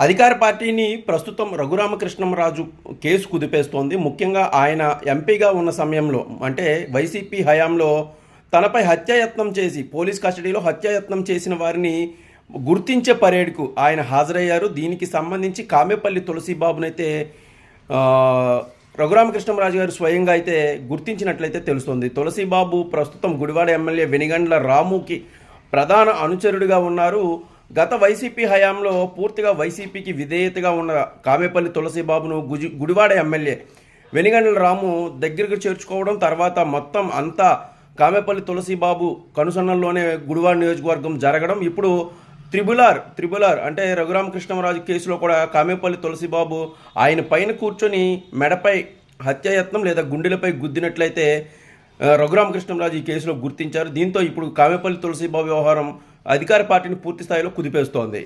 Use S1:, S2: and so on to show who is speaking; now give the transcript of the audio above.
S1: అధికార పార్టీని ప్రస్తుతం రఘురామకృష్ణంరాజు కేసు కుదిపేస్తోంది. ముఖ్యంగా ఆయన ఎంపీగా ఉన్న సమయంలో అంటే వైసీపీ హయాంలో తనపై హత్యాయత్నం చేసి పోలీస్ కస్టడీలో హత్యాయత్నం చేసిన వారిని గుర్తించే పరేడ్కు ఆయన హాజరయ్యారు. దీనికి సంబంధించి కామేపల్లి తులసిబాబునైతే ఆ, రఘురామకృష్ణంరాజు గారు స్వయంగా అయితే గుర్తించినట్లయితే తెలుస్తోంది. తులసిబాబు ప్రస్తుతం గుడివాడ ఎమ్మెల్యే వెనిగండ్ల రాముకి ప్రధాన అనుచరుడిగా ఉన్నారు. గత వైసీపీ హయాంలో పూర్తిగా వైసీపీకి విధేయతగా ఉన్న కామేపల్లి తులసిబాబును గుజి గుడివాడ ఎమ్మెల్యే వెనిగండ్ల రాము దగ్గరికి చేర్చుకోవడం తర్వాత మొత్తం అంతా కామేపల్లి తులసిబాబు కనుసన్నల్లోనే గుడివాడ నియోజకవర్గం జరగడం. ఇప్పుడు త్రిబులార్ త్రిబులార్ అంటే రఘురామకృష్ణరాజు కేసులో కూడా కామేపల్లి తులసిబాబు ఆయన పైన కూర్చొని మెడపై హత్యాయత్నం లేదా గుండెలపై గుద్దినట్లయితే రఘురామకృష్ణరాజు ఈ కేసులో గుర్తించారు. దీంతో ఇప్పుడు కామేపల్లి తులసిబాబు వ్యవహారం అధికార పార్టీని పూర్తి స్థాయిలో కుదిపేస్తోంది.